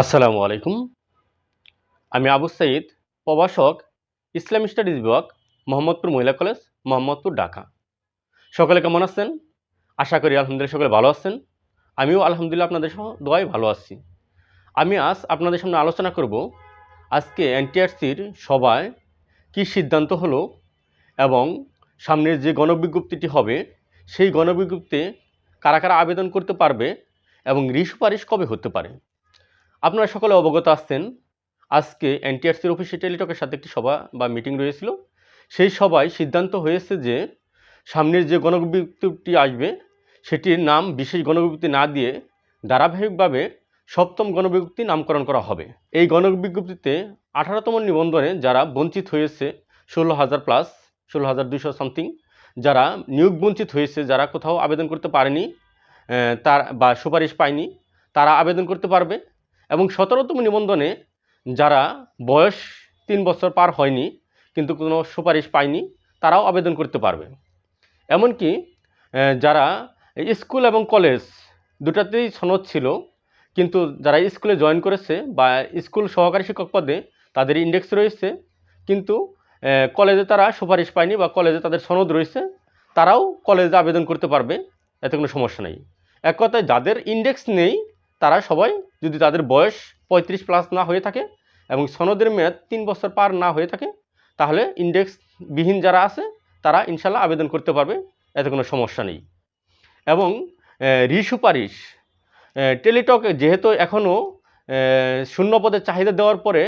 আসসালামু আলাইকুম। আমি আবু সাইদ, প্রভাষক, ইসলাম স্টাডিজ বিভাগ, মোহাম্মদপুর মহিলা কলেজ, মোহাম্মদপুর, ঢাকা। সকলে কেমন আছেন? আশা করি আলহামদুলিল্লাহ সকলে ভালো আছেন। আমিও আলহামদুলিল্লাহ আপনাদের সহ দোয়াই ভালো আছি। আমি আজ আপনাদের সামনে আলোচনা করব আজকে এনটিআরসির সভায় কী সিদ্ধান্ত হলো এবং সামনের যে গণবিজ্ঞপ্তিটি হবে, সেই গণবিজ্ঞপ্তিতে কারা কারা আবেদন করতে পারবে এবং রি সুপারিশ কবে হতে পারে? আপনারা সকলে অবগত আছেন, আজকে এনটিআরসির অফিসে টেলিটকের সাথে একটি সভা বা মিটিং রয়েছিল। সেই সভায় সিদ্ধান্ত হয়েছে যে, সামনের যে গণবিজ্ঞপ্তি আসবে, সেটির নাম বিশেষ গণবিজ্ঞপ্তি না দিয়ে ধারাবাহিকভাবে সপ্তম গণবিজ্ঞপ্তি নামকরণ করা হবে। এই গণবিজ্ঞপ্তিতে আঠারোতম নিবন্ধনে যারা বঞ্চিত হয়েছে, ষোলো হাজার প্লাস, ষোলো হাজার দুশো সামথিং, যারা নিয়োগ বঞ্চিত হয়েছে, যারা কোথাও আবেদন করতে পারেনি তার বা সুপারিশ পায়নি, তারা আবেদন করতে পারবে। এবং সতেরোতম নিবন্ধনে যারা বয়স তিন বছর পার হয়নি, কিন্তু কোনো সুপারিশ পায়নি, তারাও আবেদন করতে পারবে। এমনকি যারা স্কুল এবং কলেজ দুটাতেই সনদ ছিল, কিন্তু যারা স্কুলে জয়েন করেছে বা স্কুল সহকারী শিক্ষক পদে তাদের ইন্ডেক্স রয়েছে, কিন্তু কলেজে তারা সুপারিশ পায়নি বা কলেজে তাদের সনদ রয়েছে, তারাও কলেজে আবেদন করতে পারবে, এতে কোনো সমস্যা নেই। এক কথায় যাদের ইন্ডেক্স নেই তারা সবাই যদি তাদের বয়স পঁয়ত্রিশ প্লাস না হয়ে থাকে এবং সনদের মেয়াদ তিন বছর পার না হয়ে থাকে, তাহলে ইন্ডেক্সবিহীন যারা আছে, তারা ইনশাল্লাহ আবেদন করতে পারবে, এতে কোনো সমস্যা নেই। এবং রি সুপারিশ টেলিটক যেহেতু এখনও শূন্য পদের চাহিদা দেওয়ার পরে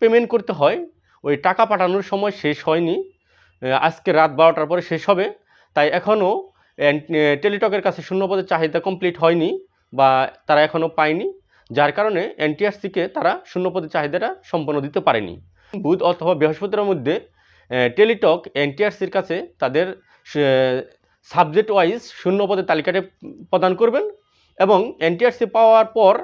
পেমেন্ট করতে হয়, ওই টাকা পাঠানোর সময় শেষ হয়নি আজকে রাত বারোটার পরে শেষ হবে, তাই এখনও টেলিটকের কাছে শূন্য পদের চাহিদা কমপ্লিট হয়নি। বা তারা এখনও পায়নি, যার কারণে এনটিআরসিকে তারা শূন্যপদের চাহিদাটা সম্পন্ন দিতে পারেনি। বুধ অথবা বৃহস্পতির মধ্যে টেলিটক এনটিআরসির কাছে তাদের সাবজেক্ট ওয়াইজ শূন্যপদের তালিকাটি প্রদান করবেন এবং এনটিআরসি পাওয়ার পর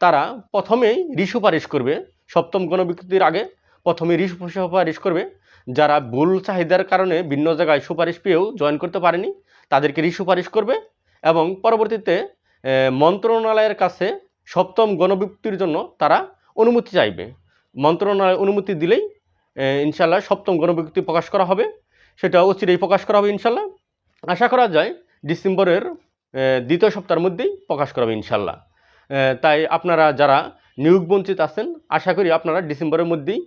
তারা প্রথমেই রিসুপারিশ করবে। সপ্তম গণবিজ্ঞপ্তির আগে প্রথমে রিসুপারিশ করবে। যারা ভুল চাহিদার কারণে ভিন্ন জায়গায় সুপারিশ পেয়েও জয়েন করতে পারেনি, তাদেরকে রিসুপারিশ করবে এবং পরবর্তীতে মন্ত্রণালয়ের কাছে সপ্তম গণবিজ্ঞপ্তির জন্য তারা অনুমতি চাইবে। মন্ত্রণালয় অনুমতি দিলেই ইনশাল্লাহ সপ্তম গণবিজ্ঞপ্তি প্রকাশ করা হবে। সেটা অচিরেই প্রকাশ করা হবে ইনশাল্লাহ আশা করা যায় ডিসেম্বরের দ্বিতীয় সপ্তাহের মধ্যেই প্রকাশ করা হবে ইনশাল্লাহ তাই আপনারা যারা নিয়োগ বঞ্চিত আছেন, আশা করি আপনারা ডিসেম্বরের মধ্যেই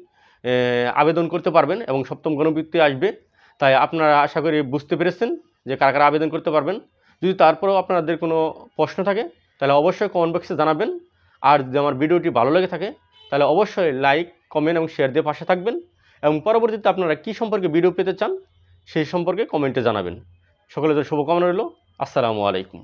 আবেদন করতে পারবেন এবং সপ্তম গণবিজ্ঞপ্তি আসবে। তাই আপনারা আশা করি বুঝতে পেরেছেন যে কারা কারা আবেদন করতে পারবেন। যদি তারপরেও আপনাদের কোনো প্রশ্ন থাকে, তাহলে অবশ্যই কমেন্ট বক্সে জানাবেন। আর যদি আমার ভিডিওটি ভালো লেগে থাকে, তাহলে অবশ্যই লাইক কমেন্ট এবং শেয়ার দিয়ে পাশে থাকবেন। এবং পরবর্তীতে আপনারা কী সম্পর্কে ভিডিও পেতে চান, সেই সম্পর্কে কমেন্টে জানাবেন। সকলে তো শুভকামনা রইল। আসসালামু আলাইকুম।